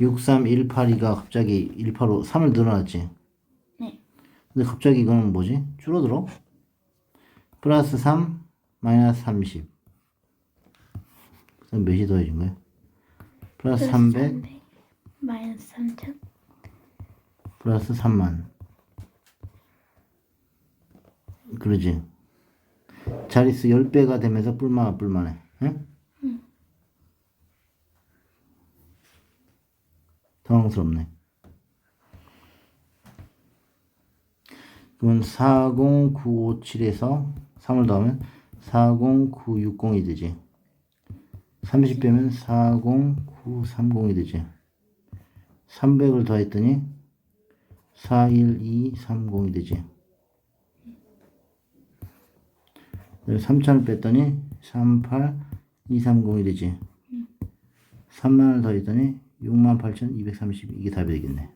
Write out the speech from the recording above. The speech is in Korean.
63182가 갑자기 185 3을 늘어났지. 네. 근데 갑자기 이거는 뭐지? 줄어들어? 플러스 3 마이너스 30. 그럼 몇이 더해진 거야? 플러스 300 마이너스 3000 플러스 3만. 그러지. 자릿수 10배가 되면서 뿔마가 뿔만해. 응? 당황스럽네. 그러면 40957에서 3을 더하면 40960이 되지. 30 빼면 40930이 되지. 300을 더했더니 41230이 되지. 3000을 뺐더니 38230이 되지. 3만을 더했더니 68,230 이게 답이 되겠네.